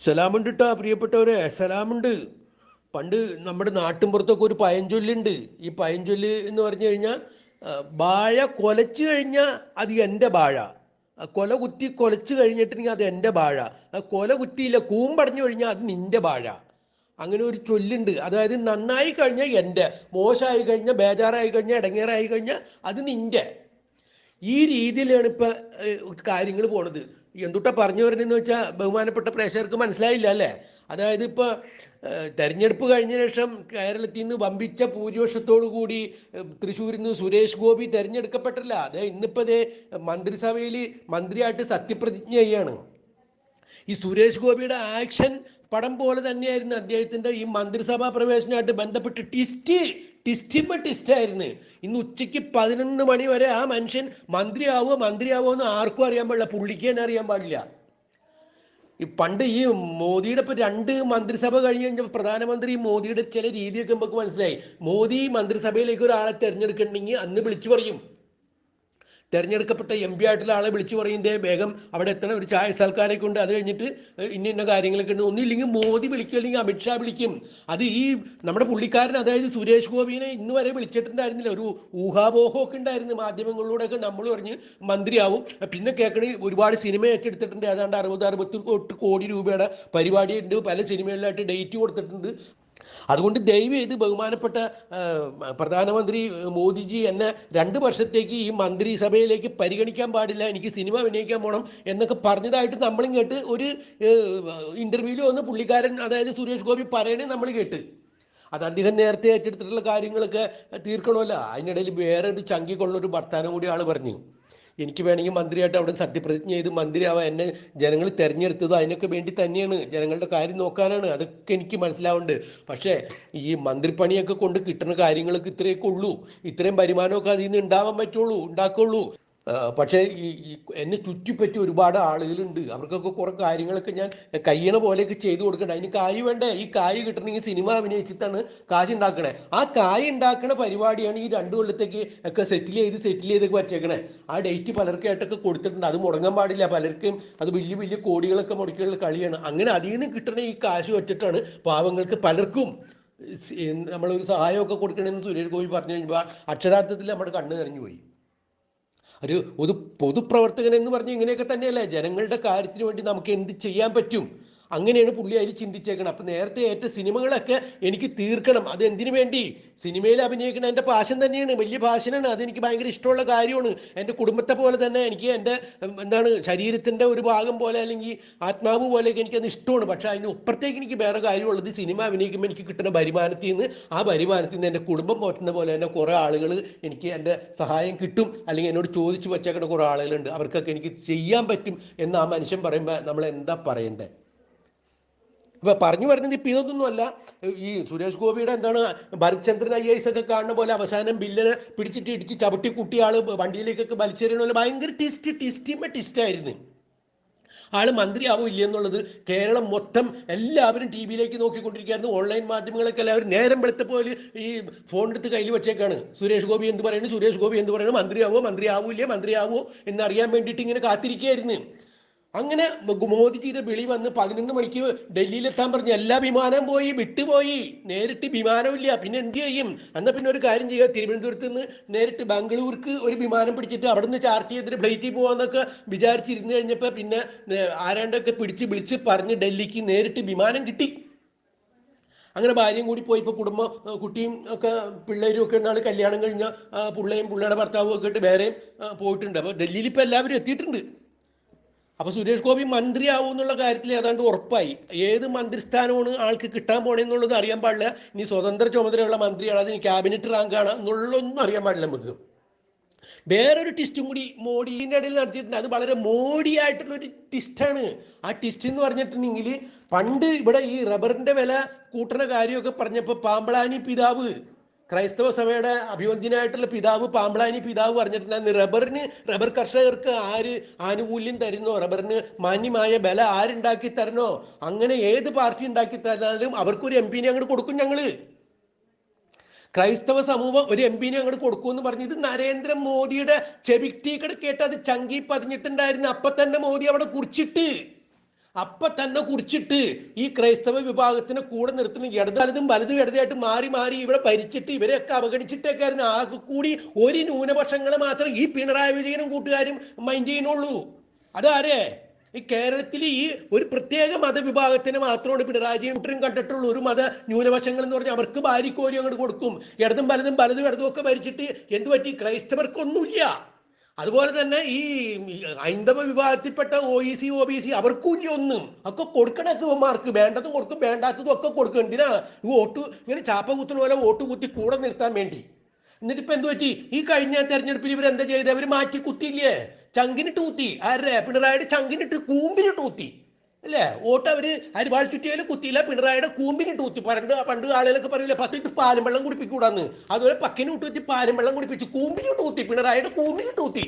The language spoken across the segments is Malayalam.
സലാമുണ്ട് കേട്ടോ പ്രിയപ്പെട്ടവരെ സലാമുണ്ട്. പണ്ട് നമ്മുടെ നാട്ടിൻപുറത്തൊക്കെ ഒരു പയഞ്ചൊല്ലുണ്ട്. ഈ പയഞ്ചൊല്ല് എന്ന് പറഞ്ഞു കഴിഞ്ഞാൽ വാഴ കൊലച്ചു കഴിഞ്ഞാൽ അത് എന്റെ വാഴ. കൊല കുത്തി കൊലച്ചു കഴിഞ്ഞിട്ടുണ്ടെങ്കിൽ അത് എന്റെ വാഴ. കൊല കുത്തിയില്ല കൂമ്പടഞ്ഞു കഴിഞ്ഞാൽ അത് നിന്റെ വാഴ. അങ്ങനെ ഒരു ചൊല്ലുണ്ട്. അതായത് നന്നായി കഴിഞ്ഞാൽ എന്റെ മോശമായി കഴിഞ്ഞാൽ ബേജാറായി കഴിഞ്ഞാൽ ഇടങ്ങേറായി കഴിഞ്ഞാൽ അത് നിന്റെ. ഈ രീതിയിലാണ് ഇപ്പം കാര്യങ്ങൾ പോണത്. എന്തുട്ടാ പറഞ്ഞു വരുന്നതെന്ന് വെച്ചാൽ ബഹുമാനപ്പെട്ട പ്രേക്ഷകർക്ക് മനസ്സിലായില്ല അല്ലേ? അതായത് ഇപ്പോൾ തെരഞ്ഞെടുപ്പ് കഴിഞ്ഞ ശേഷം കേരളത്തിൽ നിന്ന് വമ്പിച്ച ഭൂരിപക്ഷത്തോടു കൂടി തൃശ്ശൂരിൽ നിന്ന് സുരേഷ് ഗോപി തെരഞ്ഞെടുക്കപ്പെട്ടില്ല. അത് ഇന്നിപ്പോൾ ദേ മന്ത്രിസഭയിൽ മന്ത്രിയായിട്ട് സത്യപ്രതിജ്ഞ ചെയ്യാണ്. ഈ സുരേഷ് ഗോപിയുടെ ആക്ഷൻ പടം പോലെ തന്നെയായിരുന്നു അദ്ദേഹത്തിന്റെ ഈ മന്ത്രിസഭാ പ്രവേശനമായിട്ട് ബന്ധപ്പെട്ട് ടിസ്റ്റ് ടിസ്റ്റിമ്മ ടിസ്റ്റായിരുന്നു ഇന്ന് ഉച്ചയ്ക്ക് പതിനൊന്ന് മണി വരെ ആ മനുഷ്യൻ മന്ത്രിയാവോ മന്ത്രിയാവോ എന്ന് ആർക്കും അറിയാൻ പാടില്ല പുള്ളിക്ക് തന്നെ അറിയാൻ പാടില്ല. ഈ പണ്ട് ഈ മോദിയുടെ ഇപ്പൊ രണ്ട് മന്ത്രിസഭ കഴിഞ്ഞ് കഴിഞ്ഞപ്പോൾ പ്രധാനമന്ത്രി മോദിയുടെ ചില രീതിയൊക്കെ നമുക്ക് മനസ്സിലായി. മോദി മന്ത്രിസഭയിലേക്ക് ഒരാളെ തിരഞ്ഞെടുക്കണമെങ്കിൽ അന്ന് വിളിച്ചു പറയും. തെരഞ്ഞെടുക്കപ്പെട്ട എം പി ആയിട്ടുള്ള ആളെ വിളിച്ചു പറയും ദേ വേഗം അവിടെ എത്തണം ഒരു ചായ സൽക്കാരൊക്കെ ഉണ്ട്. അത് കഴിഞ്ഞിട്ട് ഇന്ന ഇന്ന കാര്യങ്ങളൊക്കെ ഉണ്ട്. ഒന്നില്ലെങ്കിൽ മോദി വിളിക്കും അല്ലെങ്കിൽ അമിത്ഷാ വിളിക്കും. അത് ഈ നമ്മുടെ പുള്ളിക്കാരൻ അതായത് സുരേഷ് ഗോപിനെ ഇന്ന് വരെ വിളിച്ചിട്ടുണ്ടായിരുന്നില്ല. ഒരു ഊഹാപോഹമൊക്കെ ഉണ്ടായിരുന്നു മാധ്യമങ്ങളിലൂടെയൊക്കെ നമ്മൾ പറഞ്ഞ് മന്ത്രിയാവും. പിന്നെ കേൾക്കണേ ഒരുപാട് സിനിമ ഏറ്റെടുത്തിട്ടുണ്ട്. ഏതാണ്ട് അറുപത് അറുപത്തി കോടി രൂപയുടെ പരിപാടിയുണ്ട്. പല സിനിമകളിലായിട്ട് ഡേറ്റ് കൊടുത്തിട്ടുണ്ട്. അതുകൊണ്ട് ദയവ് ചെയ്ത് ബഹുമാനപ്പെട്ട പ്രധാനമന്ത്രി മോദിജി എന്നെ രണ്ട് വർഷത്തേക്ക് ഈ മന്ത്രിസഭയിലേക്ക് പരിഗണിക്കാൻ പാടില്ല എനിക്ക് സിനിമ അഭിനയിക്കാൻ പോകണം എന്നൊക്കെ പറഞ്ഞതായിട്ട് നമ്മളും കേട്ട് ഒരു ഇന്റർവ്യൂവിൽ വന്ന് പുള്ളിക്കാരൻ അതായത് സുരേഷ് ഗോപി പറയണേ നമ്മൾ കേട്ട്. അത് അദ്ദേഹം നേരത്തെ ഏറ്റെടുത്തിട്ടുള്ള കാര്യങ്ങളൊക്കെ തീർക്കണമല്ലോ. അതിനിടയിൽ വേറെ ഒരു ചങ്കിക്കൊള്ളൊരു വർത്താനം കൂടി ആൾ പറഞ്ഞു. എനിക്ക് വേണമെങ്കിൽ മന്ത്രിയായിട്ട് അവിടെ സത്യപ്രതിജ്ഞ ചെയ്ത് മന്ത്രിയാവാൻ എന്നെ ജനങ്ങൾ തിരഞ്ഞെടുത്തത് അതിനൊക്കെ വേണ്ടി തന്നെയാണ്. ജനങ്ങളുടെ കാര്യം നോക്കാനാണ്. അതൊക്കെ എനിക്ക് മനസ്സിലാവുന്നുണ്ട്. പക്ഷേ ഈ മന്ത്രിപ്പണിയൊക്കെ കൊണ്ട് കിട്ടുന്ന കാര്യങ്ങൾക്ക് ഇത്രയൊക്കെ ഉള്ളൂ. ഇത്രയും വരുമാനമൊക്കെ അതിൽ നിന്ന് ഉണ്ടാവാൻ പറ്റുള്ളൂ ഉണ്ടാക്കുള്ളൂ പക്ഷേ ഈ എന്നെ ചുറ്റിപ്പറ്റി ഒരുപാട് ആളുകളുണ്ട്. അവർക്കൊക്കെ കുറെ കാര്യങ്ങളൊക്കെ ഞാൻ കയ്യണ പോലെയൊക്കെ ചെയ്തു കൊടുക്കണ്ടേ. അതിന് കായ് വേണ്ടേ? ഈ കായ് കിട്ടണമെങ്കിൽ സിനിമ അഭിനയിച്ചിട്ടാണ് കാശ് ഉണ്ടാക്കണേ. ആ കായ് ഉണ്ടാക്കണ പരിപാടിയാണ് ഈ രണ്ടു കൊല്ലത്തേക്ക് ഒക്കെ സെറ്റിൽ ചെയ്ത് സെറ്റിൽ ചെയ്തൊക്കെ വച്ചേക്കണേ. ആ ഡേറ്റ് പലർക്കായിട്ടൊക്കെ കൊടുത്തിട്ടുണ്ട്. അത് മുടങ്ങാൻ പാടില്ല. പലർക്കും അത് വലിയ വലിയ കോടികളൊക്കെ മുടക്കിയുള്ള കളിയാണ്. അങ്ങനെ അതിൽ നിന്ന് കിട്ടണ ഈ കാശ് വെച്ചിട്ടാണ് പാവങ്ങൾക്ക് പലർക്കും നമ്മളൊരു സഹായമൊക്കെ കൊടുക്കണമെന്ന് സുരേഷ് ഗോപി പറഞ്ഞു കഴിഞ്ഞപ്പോൾ അക്ഷരാർത്ഥത്തിൽ നമ്മുടെ കണ്ണ് നിറഞ്ഞു പോയി. ഒരു ഒരു പൊതുപ്രവർത്തകൻ എന്ന് പറഞ്ഞ് ഇങ്ങനെയൊക്കെ തന്നെയല്ലേ? ജനങ്ങളുടെ കാര്യത്തിന് വേണ്ടി നമുക്ക് എന്ത് ചെയ്യാൻ പറ്റും? അങ്ങനെയാണ് പുള്ളി അതിൽ ചിന്തിച്ചേക്കണം അപ്പം നേരത്തെ ഏറ്റ സിനിമകളൊക്കെ എനിക്ക് തീർക്കണം. അത് എന്തിനു വേണ്ടി? സിനിമയിൽ അഭിനയിക്കണം എന്റെ പാഷൻ തന്നെയാണ്. വലിയ പാഷനാണ്. അതെനിക്ക് ഭയങ്കര ഇഷ്ടമുള്ള കാര്യമാണ്. എന്റെ കുടുംബത്തെ പോലെ തന്നെ എനിക്ക് എന്റെ എന്താണ് ശരീരത്തിന്റെ ഒരു ഭാഗം പോലെ അല്ലെങ്കിൽ ആത്മാവ് പോലെയൊക്കെ എനിക്കത് ഇഷ്ടമാണ്. പക്ഷേ അതിന് അപ്പുറത്തേക്ക് എനിക്ക് വേറെ കാര്യമുള്ളത് സിനിമ അഭിനയിക്കുമ്പോൾ എനിക്ക് കിട്ടുന്ന വരുമാനത്തിൽ നിന്ന് ആ വരുമാനത്തിൽ നിന്ന് എന്റെ കുടുംബം പോറ്റുന്ന പോലെ തന്നെ കുറേ ആളുകൾ എനിക്ക് എന്റെ സഹായം കിട്ടും. അല്ലെങ്കിൽ എന്നോട് ചോദിച്ചു വച്ചേക്കുന്ന കുറേ ആളുകളുണ്ട്. അവർക്കൊക്കെ എനിക്ക് ചെയ്യാൻ പറ്റും എന്ന് ആ മനുഷ്യൻ പറയുമ്പോൾ നമ്മൾ എന്താ പറയണ്ടേ ഇപ്പൊ പറഞ്ഞു വരുന്നത് ഇപ്പൊ ഇതൊന്നുമല്ല ഈ സുരേഷ് ഗോപിയുടെ എന്താണ് ഭരത്ചന്ദ്രൻ ഐ എസ് ഒക്കെ കാണുന്ന പോലെ അവസാനം ബില്ലിനെ പിടിച്ചിട്ട് ഇടിച്ച് ചവിട്ടി കുട്ടി ആൾ വണ്ടിയിലേക്കൊക്കെ വലിച്ചെറിയണ പോലെ ഭയങ്കര ടിസ്റ്റ് ടിസ്റ്റിമ ആയിരുന്നു. ആൾ മന്ത്രിയാവോ ഇല്ല എന്നുള്ളത് കേരളം മൊത്തം എല്ലാവരും ടി വിയിലേക്ക് നോക്കിക്കൊണ്ടിരിക്കുകയായിരുന്നു. ഓൺലൈൻ മാധ്യമങ്ങളൊക്കെ എല്ലാവരും നേരം വെളുത്തപ്പോൾ ഈ ഫോൺ എടുത്ത് കയ്യിൽ വെച്ചേക്കാണ്. സുരേഷ് ഗോപി എന്ത് പറയുന്നു? സുരേഷ് ഗോപി എന്ത് പറയുന്നു? മന്ത്രിയാവോ? മന്ത്രിയാവൂല്ലേ? മന്ത്രിയാവോ എന്നറിയാൻ വേണ്ടിയിട്ട് ഇങ്ങനെ കാത്തിരിക്കുകയായിരുന്നു. അങ്ങനെ മോദിജിയുടെ വിളി വന്ന് പതിനൊന്ന് മണിക്ക് ഡൽഹിയിലെത്താൻ പറഞ്ഞു എല്ലാ വിമാനം പോയി വിട്ടുപോയി. നേരിട്ട് വിമാനമില്ല. പിന്നെ എന്ത് ചെയ്യും? എന്നാൽ പിന്നെ ഒരു കാര്യം ചെയ്യുക. തിരുവനന്തപുരത്ത് നിന്ന് നേരിട്ട് ബാംഗ്ലൂർക്ക് ഒരു വിമാനം പിടിച്ചിട്ട് അവിടെ നിന്ന് ചാർട്ട് ചെയ്തിട്ട് ഫ്ലൈറ്റിൽ പോകാമെന്നൊക്കെ വിചാരിച്ചിരുന്ന് കഴിഞ്ഞപ്പോൾ പിന്നെ ആരാണ്ടൊക്കെ പിടിച്ച് വിളിച്ച് പറഞ്ഞ് ഡൽഹിക്ക് നേരിട്ട് വിമാനം കിട്ടി. അങ്ങനെ ഭാര്യയും കൂടി പോയി. ഇപ്പോൾ കുടുംബം കുട്ടിയും ഒക്കെ പിള്ളേരും ഒക്കെ നാളെ കല്യാണം കഴിഞ്ഞ പുള്ളേയും പുള്ളേടെ ഭർത്താവും ഒക്കെ ആയിട്ട് വേറെയും പോയിട്ടുണ്ട്. അപ്പോൾ ഡൽഹിയിൽ ഇപ്പോൾ എല്ലാവരും എത്തിയിട്ടുണ്ട്. അപ്പോൾ സുരേഷ് ഗോപി മന്ത്രിയാവും എന്നുള്ള കാര്യത്തിൽ ഏതാണ്ട് ഉറപ്പായി. ഏത് മന്ത്രിസ്ഥാനമാണ് ആൾക്ക് കിട്ടാൻ പോണെന്നുള്ളത് അറിയാൻ പാടില്ല. ഇനി സ്വതന്ത്ര ചുമതലയുള്ള മന്ത്രിയാണ് അതിന് ക്യാബിനറ്റ് റാങ്കാണ് എന്നുള്ളതൊന്നും അറിയാൻ പാടില്ല നമുക്ക്. വേറൊരു ടിസ്റ്റും കൂടി മോഡിന്റെ ഇടയിൽ നടത്തിയിട്ടുണ്ട്. അത് വളരെ മോഡി ആയിട്ടുള്ള ഒരു ടിസ്റ്റാണ് ആ ടിസ്റ്റ് എന്ന് പറഞ്ഞിട്ടുണ്ടെങ്കിൽ പണ്ട് ഇവിടെ ഈ റബ്ബറിന്റെ വില കൂട്ടുന്ന കാര്യമൊക്കെ പറഞ്ഞപ്പോൾ പാമ്പളാനി പിതാവ് ക്രൈസ്തവ സഭയുടെ അഭിവന്ദ്യനായിട്ടുള്ള പിതാവ് പാമ്പളാനി പിതാവ് പറഞ്ഞിട്ടുണ്ടായിരുന്നു റബ്ബറിന് റബ്ബർ കർഷകർക്ക് ആര് ആനുകൂല്യം തരുന്നോ? റബ്ബറിന് മാന്യമായ ബല ആരുണ്ടാക്കി തരണോ? അങ്ങനെ ഏത് പാർട്ടി ഉണ്ടാക്കി തന്നാലും അവർക്കൊരു എം പിനെ അങ്ങോട്ട് കൊടുക്കും ഞങ്ങൾ. ക്രൈസ്തവ സമൂഹം ഒരു എം പിനെ അങ്ങോട്ട് കൊടുക്കുമെന്ന് പറഞ്ഞ് ഇത് നരേന്ദ്രമോദിയുടെ ചെവിക്ടീക്കട് കേട്ട് അത് ചങ്കി പതിഞ്ഞിട്ടുണ്ടായിരുന്നു. അപ്പൊ തന്നെ മോദി അവിടെ കുറിച്ചിട്ട്. അപ്പൊ തന്നെ കുറിച്ചിട്ട് ഈ ക്രൈസ്തവ വിഭാഗത്തിനെ കൂടെ നിർത്തുന്ന ഇടതും വലതും ഇടതായിട്ട് മാറി മാറി ഇവിടെ ഭരിച്ചിട്ട് ഇവരെയൊക്കെ അവഗണിച്ചിട്ടൊക്കെയായിരുന്നു ആകെ കൂടി ഒരു ന്യൂനപക്ഷങ്ങളെ മാത്രം ഈ പിണറായി വിജയനും കൂട്ടുകാരും മൈൻഡ് ചെയ്യുന്നുള്ളൂ. അതാരേ? ഈ കേരളത്തിൽ ഈ ഒരു പ്രത്യേക മതവിഭാഗത്തിന് മാത്രമാണ് പിണറായി വിജയൻ കണ്ടിട്ടുള്ളൂ. ഒരു മത ന്യൂനപക്ഷങ്ങൾ എന്ന് പറഞ്ഞാൽ അവർക്ക് ഭാര്യക്കോരി അങ്ങോട്ട് കൊടുക്കും. ഇടതും വലതും വലതും ഇടതും ഒക്കെ ഭരിച്ചിട്ട് എന്ത് പറ്റി? ക്രൈസ്തവർക്കൊന്നുമില്ല. അതുപോലെ തന്നെ ഈ ഹൈന്ദവ വിഭാഗത്തിൽപ്പെട്ട O E C O B C അവർക്കും ഇല്ല ഒന്നും. ഒക്കെ കൊടുക്കണ മാർക്ക് വേണ്ടതും കൊടുക്കും വേണ്ടാത്തതും ഒക്കെ കൊടുക്കും. എന്തിനാ? വോട്ട് ഇങ്ങനെ ചാപ്പ കുത്തുന്ന പോലെ വോട്ട് കുത്തി കൂടെ നിർത്താൻ വേണ്ടി. എന്നിട്ട് ഇപ്പൊ എന്ത് പറ്റി? ഈ കഴിഞ്ഞ തെരഞ്ഞെടുപ്പിൽ ഇവർ എന്താ ചെയ്തത് അവർ മാറ്റി കുത്തിയില്ലേ? ചങ്കിനിട്ട് കുത്തി. ആരുടെ? പിണറായിയുടെ ചങ്കിനിട്ട് കൂമ്പിനിട്ട് കുത്തി. അല്ലേ? വോട്ട് അവർ അരിവാൾ ചുറ്റിയാലും കുത്തിയില്ല. പിണറായിയുടെ കൂമ്പിനിട്ട് കുത്തി. പണ്ട് പണ്ട് ആളുകളൊക്കെ പറയില്ല പത്തിട്ട് പാലും വെള്ളം കുടിപ്പിക്കൂടാന്ന്. അതുപോലെ പക്കിന് വിട്ട് വെച്ച് പാലും വെള്ളം കുടിപ്പിച്ച് കൂമ്പിനിട്ട് കുത്തി. പിണറായിയുടെ കൂമ്പിനിട്ട് കുത്തി.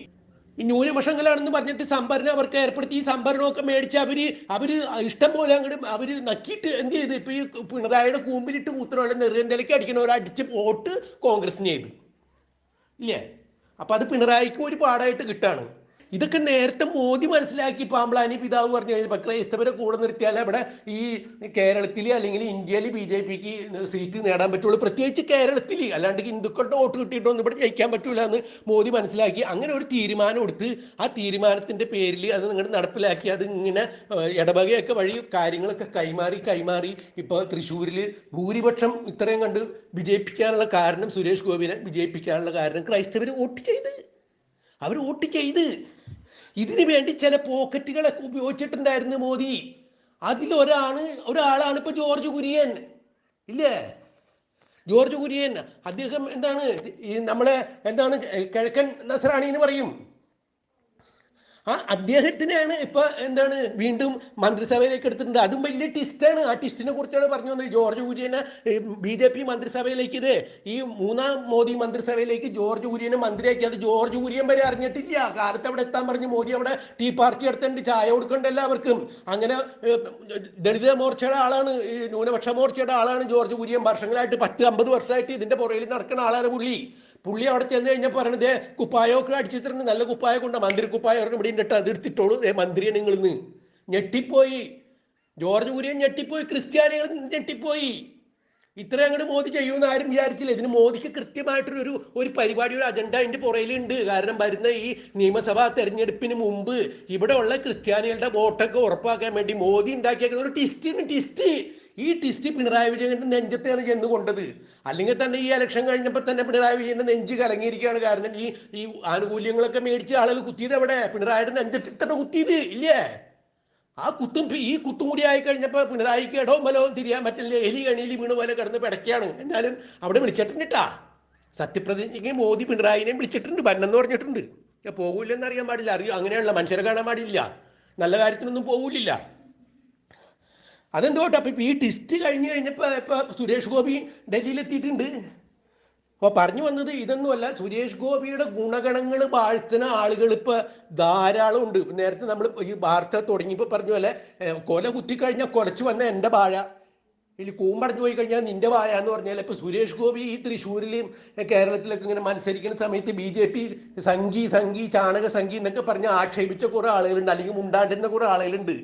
ഈ ന്യൂനപക്ഷങ്ങളാണെന്ന് പറഞ്ഞിട്ട് സംഭരണം അവർക്ക് ഏർപ്പെടുത്തി. ഈ സംഭരണമൊക്കെ മേടിച്ച് അവർ അവർ ഇഷ്ടം പോലെ അങ്ങോട്ട് അവർ നക്കിയിട്ട് എന്ത് ചെയ്ത്? ഇപ്പൊ ഈ പിണറായിയുടെ കൂമ്പിലിട്ട് കൂത്തനുള്ള നെറിയന്തലേക്ക് അടിക്കണവരെ അടിച്ച് വോട്ട് കോൺഗ്രസിന് ചെയ്തു. ഇല്ലേ? അപ്പൊ അത് പിണറായിക്ക് ഒരു പാടായിട്ട് കിട്ടാണ്. ഇതൊക്കെ നേരത്തെ മോദി മനസ്സിലാക്കി പാമ്പ്ലാനി പിതാവ് പറഞ്ഞു കഴിഞ്ഞപ്പോൾ ക്രൈസ്തവരെ കൂടെ നിർത്തിയാൽ അവിടെ ഈ കേരളത്തിൽ അല്ലെങ്കിൽ ഇന്ത്യയിൽ ബി ജെ പിക്ക് സീറ്റ് നേടാൻ പറ്റുള്ളൂ. പ്രത്യേകിച്ച് കേരളത്തിൽ അല്ലാണ്ട് ഹിന്ദുക്കളുടെ വോട്ട് കിട്ടിയിട്ടൊന്നും ഇവിടെ ജയിക്കാൻ പറ്റൂല എന്ന് മോദി മനസ്സിലാക്കി. അങ്ങനെ ഒരു തീരുമാനം എടുത്ത് ആ തീരുമാനത്തിന്റെ പേരിൽ അത് നിങ്ങൾ നടപ്പിലാക്കി. അത് ഇങ്ങനെ ഇടവകയൊക്കെ വഴി കാര്യങ്ങളൊക്കെ കൈമാറി കൈമാറി. ഇപ്പോൾ തൃശ്ശൂരിൽ ഭൂരിപക്ഷം ഇത്രയും കണ്ട് വിജയിപ്പിക്കാനുള്ള കാരണം സുരേഷ് ഗോപിനെ വിജയിപ്പിക്കാനുള്ള കാരണം ക്രൈസ്തവർ വോട്ട് ചെയ്ത്. അവർ വോട്ട് ചെയ്ത് ഇതിനു വേണ്ടി ചില പോക്കറ്റുകളൊക്കെ ഉപയോഗിച്ചിട്ടുണ്ടായിരുന്നു മോദി. അതിലൊരാണ് ഒരാളാണ് ഇപ്പൊ ജോർജ് കുര്യൻ. ഇല്ലേ? ജോർജ് കുര്യൻ. അദ്ദേഹം എന്താണ് നമ്മളെ എന്താണ് കിഴക്കൻ നസറാണി എന്ന് പറയും. ആ അദ്ദേഹത്തിനെയാണ് ഇപ്പൊ എന്താണ് വീണ്ടും മന്ത്രിസഭയിലേക്ക് എടുത്തിട്ടുണ്ട്. അതും വലിയ ടിസ്റ്റാണ് ആ ടിസ്റ്റിനെ കുറിച്ചാണ് പറഞ്ഞു വന്നത്. ജോർജ് കുര്യനെ ബി ജെ പി മന്ത്രിസഭയിലേക്ക് ഇത് ഈ മൂന്നാം മോദി മന്ത്രിസഭയിലേക്ക് ജോർജ് കുര്യനെ മന്ത്രിയാക്കി. അത് ജോർജ് കുര്യൻ വരെ അറിഞ്ഞിട്ടില്ല. കാലത്ത് അവിടെ എത്താൻ പറഞ്ഞു. മോദി അവിടെ ടീ പാർട്ടി എടുത്തിട്ടുണ്ട്. ചായ കൊടുക്കേണ്ട എല്ലാവർക്കും. അങ്ങനെ ദളിത മോർച്ചയുടെ ആളാണ് ഈ ന്യൂനപക്ഷ മോർച്ചയുടെ ആളാണ് ജോർജ് കുര്യൻ. വർഷങ്ങളായിട്ട് പത്ത് അമ്പത് വർഷമായിട്ട് ഇതിന്റെ പുറകിൽ നടക്കുന്ന ആളാണ് പുള്ളി. പുള്ളി അവിടെ ചെന്ന് കഴിഞ്ഞാൽ പറയണത് "ദേ, കുപ്പായൊക്കെ അടിച്ചിട്ടുണ്ട് നല്ല കുപ്പായ കൊണ്ട് മന്ത്രി കുപ്പായ ഒരെണ്ണം ഇവിടെ ഇട്ട് അത് എടുത്തിട്ടോളൂ. ദേ മന്ത്രിയാണ് നിങ്ങളിന്ന് ഞെട്ടിപ്പോയി. ജോർജ് കുര്യൻ ഞെട്ടിപ്പോയി ക്രിസ്ത്യാനികൾ ഞെട്ടിപ്പോയി. ഇത്ര അങ്ങോട്ട് മോദി ചെയ്യുമെന്ന് ആരും വിചാരിച്ചില്ല. ഇതിന് മോദിക്ക് കൃത്യമായിട്ടൊരു ഒരു ഒരു പരിപാടി ഒരു അജണ്ട അതിന്റെ പുറയിലുണ്ട്. കാരണം വരുന്ന ഈ നിയമസഭാ തെരഞ്ഞെടുപ്പിന് മുമ്പ് ഇവിടെ ഉള്ള ക്രിസ്ത്യാനികളുടെ വോട്ടൊക്കെ ഉറപ്പാക്കാൻ വേണ്ടി മോദി ഉണ്ടാക്കിയേക്കുന്ന ഒരു ടിസ്റ്റിന് ടിസ്റ്റ് ഈ ടിസ്റ്റ് പിണറായി വിജയന്റെ നെഞ്ചത്തെയാണ് ചെന്ന് കൊണ്ടത്. അല്ലെങ്കിൽ തന്നെ ഈ ഇലക്ഷൻ കഴിഞ്ഞപ്പോൾ തന്നെ പിണറായി വിജയന്റെ നെഞ്ച് കലങ്ങിയിരിക്കുകയാണ് കാരണം ഈ ഈ ആനുകൂല്യങ്ങളൊക്കെ മേടിച്ച് ആളുകൾ കുത്തിയത് എവിടെ? പിണറായിയുടെ നെഞ്ചത്തിട്ടാണ് കുത്തിയത് ഇല്ലേ? ആ കുത്തും ഈ കുത്തും കൂടി ആയി കഴിഞ്ഞപ്പോൾ പിണറായിക്ക് ഇടവും ബലവും തിരിയാൻ പറ്റില്ല. എലി കണിയിൽ വീണ് പോലെ കിടന്ന് പിടയ്ക്കാണ് എന്നാലും അവിടെ വിളിച്ചിട്ടുണ്ട് കേട്ടാ സത്യപ്രതിജ്ഞയ്ക്ക് മോദി പിണറായിനെയും വിളിച്ചിട്ടുണ്ട്. ഭരണം പറഞ്ഞിട്ടുണ്ട്. പോകൂലെന്ന് അറിയാൻ പാടില്ല. അറിയോ? അങ്ങനെയുള്ള മനുഷ്യരെ കാണാൻ പാടില്ല. നല്ല കാര്യത്തിനൊന്നും പോകൂലില്ല. അതെന്തോട്ടെ അപ്പൊ ഇപ്പൊ ഈ ടിസ്റ്റ് കഴിഞ്ഞു കഴിഞ്ഞപ്പോ ഇപ്പൊ സുരേഷ് ഗോപി ഡൽഹിയിലെത്തിയിട്ടുണ്ട്. അപ്പോൾ പറഞ്ഞു വന്നത് ഇതൊന്നുമല്ല. സുരേഷ് ഗോപിയുടെ ഗുണഗണങ്ങൾ വാഴ്ത്തുന്ന ആളുകൾ ഇപ്പൊ ധാരാളം ഉണ്ട്. നേരത്തെ നമ്മൾ ഈ വാർത്ത തുടങ്ങിയപ്പോൾ പറഞ്ഞു അല്ലെ കൊല കുത്തിക്കഴിഞ്ഞാൽ കൊലച്ചു വന്ന എന്റെ വാഴ. ഇതിൽ കൂമ്പടഞ്ഞു പോയി കഴിഞ്ഞാൽ നിന്റെ വാഴ എന്ന് പറഞ്ഞാൽ ഇപ്പൊ സുരേഷ് ഗോപി ഈ തൃശ്ശൂരിലും കേരളത്തിലൊക്കെ ഇങ്ങനെ മത്സരിക്കുന്ന സമയത്ത് ബി ജെ പി സംഘി സംഘി ചാണക സംഘി എന്നൊക്കെ പറഞ്ഞ് ആക്ഷേപിച്ച കുറെ ആളുകളുണ്ട്. അല്ലെങ്കിൽ മുണ്ടാണ്ടുന്ന കുറെ ആളുകളുണ്ട്.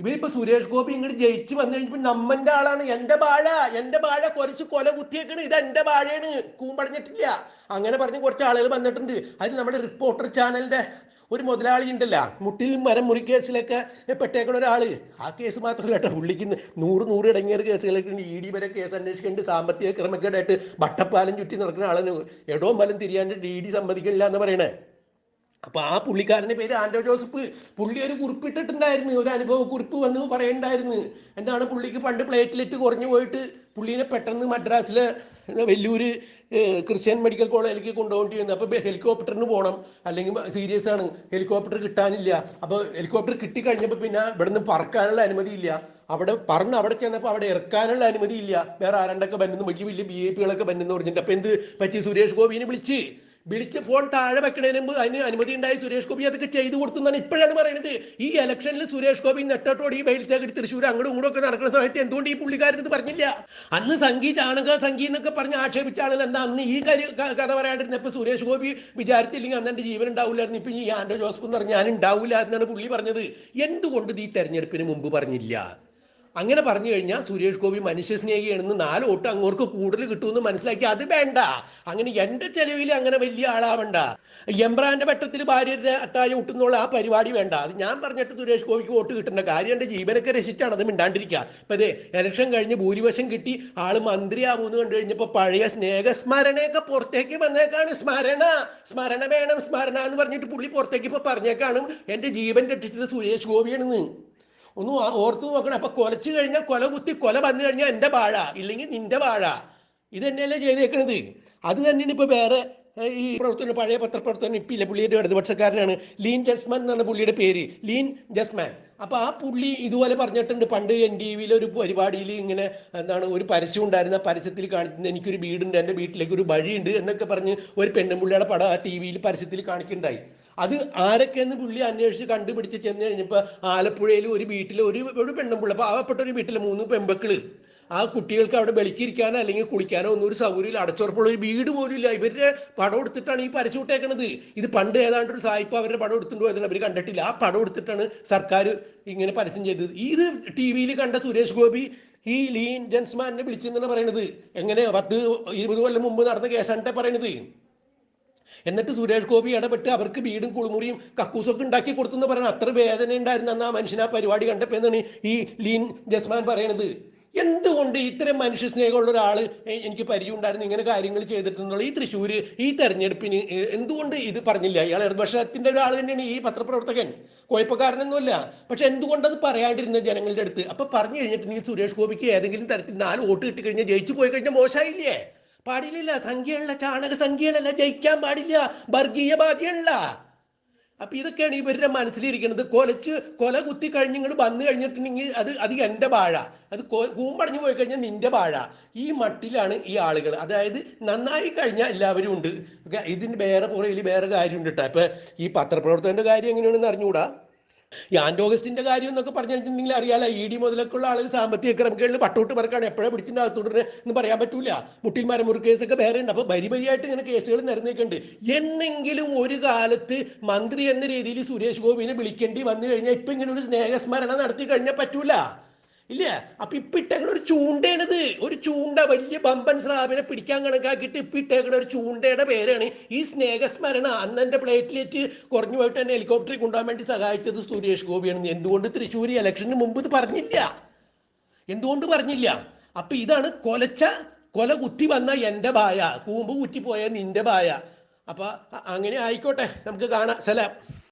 ഇവരിപ്പോ സുരേഷ് ഗോപി ഇങ്ങോട്ട് ജയിച്ചു വന്നു കഴിഞ്ഞപ്പോ നമ്മന്റെ ആളാണ്. എന്റെ വാഴ എന്റെ വാഴ കുറച്ച് കൊല കുത്തിയേക്കണ്. ഇത് എന്റെ വാഴയാണ്. കൂമ്പടഞ്ഞിട്ടില്ല. അങ്ങനെ പറഞ്ഞ് കുറച്ച് ആളുകൾ വന്നിട്ടുണ്ട്. അത് നമ്മുടെ റിപ്പോർട്ടർ ചാനലിന്റെ ഒരു മുതലാളി ഉണ്ടല്ല. മുട്ടിൽ മരം മുറി കേസിലൊക്കെ പെട്ടേക്കണ ഒരാൾ. ആ കേസ് മാത്രമല്ല കേട്ടോ. പുള്ളിക്ക് നൂറ് നൂറ് ഇടങ്ങിയ കേസുകളൊക്കെ ഉണ്ട്. ഇ ഡി വരെ കേസ് അന്വേഷിക്കേണ്ട. സാമ്പത്തിക ക്രമക്കേടായിട്ട് ബട്ടപ്പാലം ചുറ്റി നടക്കുന്ന ആളിന് എടോ മലം തിരിയാണ്ട് ഡി ഡി സമ്മതിക്കില്ല എന്ന് പറയണേ. അപ്പൊ ആ പുള്ളിക്കാരന്റെ പേര് ആന്റോ ജോസഫ്. പുള്ളി ഒരു കുറിപ്പിട്ടിട്ടുണ്ടായിരുന്നു ഒരു അനുഭവ കുറിപ്പ് വന്ന് പറയണ്ടായിരുന്നു. എന്താണ് പുള്ളിക്ക് പണ്ട് പ്ലേറ്റ്ലെറ്റ് കുറഞ്ഞു പോയിട്ട് പുള്ളീനെ പെട്ടെന്ന് മദ്രാസിലെ വെല്ലൂര് ക്രിസ്ത്യൻ മെഡിക്കൽ കോളേജിലേക്ക് കൊണ്ടുപോകേണ്ടി വന്നു അപ്പോൾ ഹെലികോപ്റ്ററിന് പോകണം. അല്ലെങ്കിൽ സീരിയസ് ആണ്. ഹെലികോപ്റ്റർ കിട്ടാനില്ല. അപ്പോൾ ഹെലികോപ്റ്റർ കിട്ടിക്കഴിഞ്ഞപ്പോൾ പിന്നെ ഇവിടുന്ന് പറക്കാനുള്ള അനുമതിയില്ല അവിടെ പറഞ്ഞ് അവിടെ ചെന്നപ്പോൾ അവിടെ ഇറക്കാനുള്ള അനുമതിയില്ല വേറെ ആരണ്ടൊക്കെ ബന്നുന്നു വലിയ വലിയ ബി എ പികളൊക്കെ ബന്നെന്ന് പറഞ്ഞിട്ട്. അപ്പോൾ എന്ത് പറ്റി സുരേഷ് ഗോപിനെ വിളിച്ച്? വിളിച്ച് ഫോൺ താഴെ വെക്കണതിന് മുമ്പ് അതിന് അനുമതി ഉണ്ടായി സുരേഷ് ഗോപി അതൊക്കെ ചെയ്തു കൊടുത്തെന്നാണ് ഇപ്പോഴാണ് പറയുന്നത് ഈ ഇലക്ഷനിൽ സുരേഷ് ഗോപി നെട്ടോട്ടോടി ഈ വെയിലത്തേക്ക് തൃശ്ശൂർ അങ്ങോട്ടും ഇങ്ങോട്ടും ഒക്കെ നടക്കുന്ന സമയത്ത് എന്തുകൊണ്ട് ഈ പുള്ളിക്കാരൻ ഇത് പറഞ്ഞില്ല? അന്ന് സംഘി ചാണക സംഘി എന്നൊക്കെ പറഞ്ഞ് ആക്ഷേപിച്ച ആളുകൾ എന്താ? അന്ന് ഈ കഥ പറയാണ്ടിരുന്നപ്പോൾ സുരേഷ് ഗോപി വിചാരിച്ചില്ലെങ്കിൽ അന്ന് എന്റെ ജീവൻ ഉണ്ടാവില്ലായിരുന്നു. ഇപ്പം ഈ ആൻഡോ ജോസഫ് എന്ന് പറഞ്ഞാൽ ഞാൻ ഉണ്ടാവില്ല എന്നാണ് പുള്ളി പറഞ്ഞത്. എന്തുകൊണ്ട് ഈ തെരഞ്ഞെടുപ്പിന് മുമ്പ് പറഞ്ഞില്ല? അങ്ങനെ പറഞ്ഞു കഴിഞ്ഞാൽ സുരേഷ് ഗോപി മനുഷ്യ സ്നേഹിയാണെന്ന് നാല് വോട്ട് അങ്ങോർക്ക് കൂടുതൽ കിട്ടുമെന്ന് മനസ്സിലാക്കി അത് വേണ്ട. അങ്ങനെ എന്റെ ചെലവിൽ അങ്ങനെ വലിയ ആളാവണ്ട. എംബ്രാന്റെ വെട്ടത്തിൽ ഭാര്യയുടെ അത്തായ ഊട്ടുന്നുള്ള ആ പരിപാടി വേണ്ട. അത് ഞാൻ പറഞ്ഞിട്ട് സുരേഷ് ഗോപിക്ക് വോട്ട് കിട്ടേണ്ട കാര്യം എന്റെ ജീവനൊക്കെ രസിച്ചാണ് അത് മിണ്ടാണ്ടിരിക്കുക. ഇപ്പം അതെ ഇലക്ഷൻ കഴിഞ്ഞ് ഭൂരിപക്ഷം കിട്ടി ആൾ മന്ത്രിയാവുമെന്ന് കണ്ടു കഴിഞ്ഞപ്പോൾ പഴയ സ്നേഹസ്മരണയൊക്കെ പുറത്തേക്ക് വന്നേക്കാണ്. സ്മരണ സ്മരണ വേണം സ്മരണ എന്ന് പറഞ്ഞിട്ട് പുള്ളി പുറത്തേക്ക് ഇപ്പൊ പറഞ്ഞേക്കാണ്. എന്റെ ജീവൻ രക്ഷിച്ചത് സുരേഷ് ഗോപിയാണെന്ന്. ഒന്ന് ഓർത്തു നോക്കണം. അപ്പൊ കൊലച്ചു കഴിഞ്ഞാൽ കൊല കുത്തി കൊല വന്നു കഴിഞ്ഞാൽ എന്റെ വാഴ ഇല്ലെങ്കിൽ നിന്റെ വാഴ ഇത് തന്നെയല്ലേ ചെയ്തേക്കണത്. അത് തന്നെയാണ് ഇപ്പൊ വേറെ ഈ പ്രവർത്തനം പഴയ പത്രപ്രവർത്തനം ഇപ്പം ഇല്ല പുള്ളിയുടെ ഇടതുപക്ഷക്കാരനാണ്. ലീൻ ജസ്മാൻ എന്നാണ് പുള്ളിയുടെ പേര്. Leen Jasman. അപ്പൊ ആ പുള്ളി ഇതുപോലെ പറഞ്ഞിട്ടുണ്ട് പണ്ട് എൻ ടി വിയിലെ ഒരു പരിപാടിയിൽ ഇങ്ങനെ എന്താണ് ഒരു പരസ്യം ഉണ്ടായിരുന്ന പരസ്യത്തിൽ കാണിക്കുന്ന എനിക്കൊരു വീടുണ്ട് എന്റെ വീട്ടിലേക്ക് ഒരു വഴിയുണ്ട് എന്നൊക്കെ പറഞ്ഞ് ഒരു പെണ്ണുമ്പുള്ളിയുടെ പടം ആ ടി വിയിൽ പരസ്യത്തിൽ കാണിക്കുന്നുണ്ടായി. അത് ആരൊക്കെയെന്ന് പുള്ളി അന്വേഷിച്ച് കണ്ടുപിടിച്ച് ചെന്ന് കഴിഞ്ഞപ്പോൾ ആലപ്പുഴയിൽ ഒരു വീട്ടിൽ ഒരു ഒരു പെണ്ണുമ്പുള്ള പാവപ്പെട്ട ഒരു വീട്ടിൽ മൂന്ന് പെമ്പക്കൾ ആ കുട്ടികൾക്ക് അവിടെ വെളിക്കിരിക്കാനോ അല്ലെങ്കിൽ കുളിക്കാനോ ഒന്നും ഒരു സൗകര്യമില്ല. അടച്ചുറപ്പുള്ള ഒരു വീട് പോലും ഇല്ല. ഇവരുടെ പടം എടുത്തിട്ടാണ് ഈ പരസ്യം ഇട്ടേക്കണത്. ഇത് പണ്ട് ഏതാണ്ട് ഒരു സായിപ്പ് അവരുടെ പടം എടുത്തിട്ട് പോയതാണ് അവർ കണ്ടിട്ടില്ല. ആ പടം എടുത്തിട്ടാണ് സർക്കാർ ഇങ്ങനെ പരസ്യം ചെയ്തത്. ഈ ടി വിയിൽ കണ്ട സുരേഷ് ഗോപി ഈ ലീൻ ജെൻസ്മാനെ വിളിച്ചെന്നാണ് പറയണത്. എങ്ങനെ? പത്ത് ഇരുപത് കൊല്ലം മുമ്പ് നടന്ന കേസാണ്ട്ടെ പറയണത്. എന്നിട്ട് സുരേഷ് ഗോപി ഇടപെട്ട് അവർക്ക് വീടും കുളിമുറിയും കക്കൂസൊക്കെ ഉണ്ടാക്കി കൊടുത്തെന്ന് പറയണം അത്ര വേദന ഉണ്ടായിരുന്നു അന്ന് ആ മനുഷ്യൻ ആ പരിപാടി കണ്ടപ്പോ എന്നാണ് ഈ ലീൻ ജസ്മാൻ പറയണത്. എന്തുകൊണ്ട് ഇത്രയും മനുഷ്യ സ്നേഹമുള്ള ഒരാൾ എനിക്ക് പരിചയം ഉണ്ടായിരുന്നു ഇങ്ങനെ കാര്യങ്ങൾ ചെയ്തിട്ടുള്ള ഈ തൃശ്ശൂര് ഈ തെരഞ്ഞെടുപ്പിന് എന്തുകൊണ്ട് ഇത് പറഞ്ഞില്ല? ഇയാൾ ഇടതുപക്ഷത്തിന്റെ ഒരാൾ തന്നെയാണ് ഈ പത്രപ്രവർത്തകൻ. കുഴപ്പക്കാരനൊന്നുമല്ല. പക്ഷെ എന്തുകൊണ്ട് അത് പറയാണ്ടിരുന്ന ജനങ്ങളുടെ അടുത്ത്? അപ്പൊ പറഞ്ഞു കഴിഞ്ഞിട്ടുണ്ടെങ്കിൽ സുരേഷ് ഗോപിക്ക് ഏതെങ്കിലും തരത്തിൽ നാല് വോട്ട് കിട്ടിക്കഴിഞ്ഞാൽ ജയിച്ചു പോയി കഴിഞ്ഞാൽ മോശമായില്ലേ? പാടില്ല സംഖ്യയുള്ള ചാണക സംഖ്യകളല്ല ജയിക്കാൻ പാടില്ല. വർഗീയവാദിയല്ല. അപ്പൊ ഇതൊക്കെയാണ് ഇവരുടെ മനസ്സിലിരിക്കുന്നത്. കൊലച്ച് കൊല കുത്തി കഴിഞ്ഞ് ഇങ്ങോട്ട് വന്നു കഴിഞ്ഞിട്ടുണ്ടെങ്കിൽ അത് അത് എന്റെ വാഴ അത് കൂമ്പടഞ്ഞു പോയി കഴിഞ്ഞാൽ നിന്റെ വാഴ ഈ മട്ടിലാണ് ഈ ആളുകൾ അതായത് നന്നായി കഴിഞ്ഞാൽ എല്ലാവരും ഉണ്ട്. ഇതിന് വേറെ പുറയിൽ വേറെ കാര്യമുണ്ട് കേട്ടോ ഇപ്പൊ ഈ പത്രപ്രവർത്തകന്റെ കാര്യം എങ്ങനെയാണെന്ന് അറിഞ്ഞുകൂടാ ഈ ആൻഡോഗസ്റ്റിന്റെ കാര്യം എന്നൊക്കെ പറഞ്ഞിട്ടുണ്ടെങ്കിൽ അറിയാലോ ഇ ഡി മുതലൊക്കെയുള്ള ആളുകൾ സാമ്പത്തിക ക്രമക്കേടിൽ പട്ടോട്ട് പറക്കാണ്. എപ്പോഴാണ് പിടിച്ചിട്ട് അകത്തോട്ട് എന്ന് പറയാൻ പറ്റൂല. മുട്ടിൽ മരമുറി കേസൊക്കെ വേറെ ഉണ്ട് അപ്പൊ വരി വരിയായിട്ട് ഇങ്ങനെ കേസുകൾ നിരന്നേക്കുന്നുണ്ട്. എന്നെങ്കിലും ഒരു കാലത്ത് മന്ത്രി എന്ന രീതിയിൽ സുരേഷ് ഗോപിനെ വിളിക്കേണ്ടി വന്നു കഴിഞ്ഞാൽ ഇപ്പൊ ഇങ്ങനെ ഒരു സ്നേഹസ്മരണ നടത്തി കഴിഞ്ഞാൽ പറ്റൂല. ഇല്ല? അപ്പൊ ഇപ്പൊ ഇട്ടേക്കണ ഒരു ചൂണ്ടയാണിത്. ഒരു ചൂണ്ട വലിയ ബമ്പൻ സ്രാവിനെ പിടിക്കാൻ കണക്കാക്കിയിട്ട് ഇപ്പൊ ഇട്ടേക്കണ ഒരു ചൂണ്ടയുടെ പേരാണ് ഈ സ്നേഹസ്മരണ. അന്ന് എന്റെ പ്ലേറ്റ്ലെറ്റ് കുറഞ്ഞു പോയിട്ട് തന്നെ ഹെലികോപ്റ്ററിൽ കൊണ്ടുപോകാൻ വേണ്ടി സഹായിച്ചത് സുരേഷ് ഗോപിയാണ്. എന്തുകൊണ്ട് തൃശ്ശൂർ ഇലക്ഷന് മുമ്പ് ഇത് പറഞ്ഞില്ല? എന്തുകൊണ്ട് പറഞ്ഞില്ല? അപ്പൊ ഇതാണ് കൊലച്ച കൊല കുത്തി വന്ന എന്റെ ബായ കൂമ്പ് പോയ നിന്റെ ബായ അപ്പൊ അങ്ങനെ ആയിക്കോട്ടെ. നമുക്ക് കാണാം. സലാം.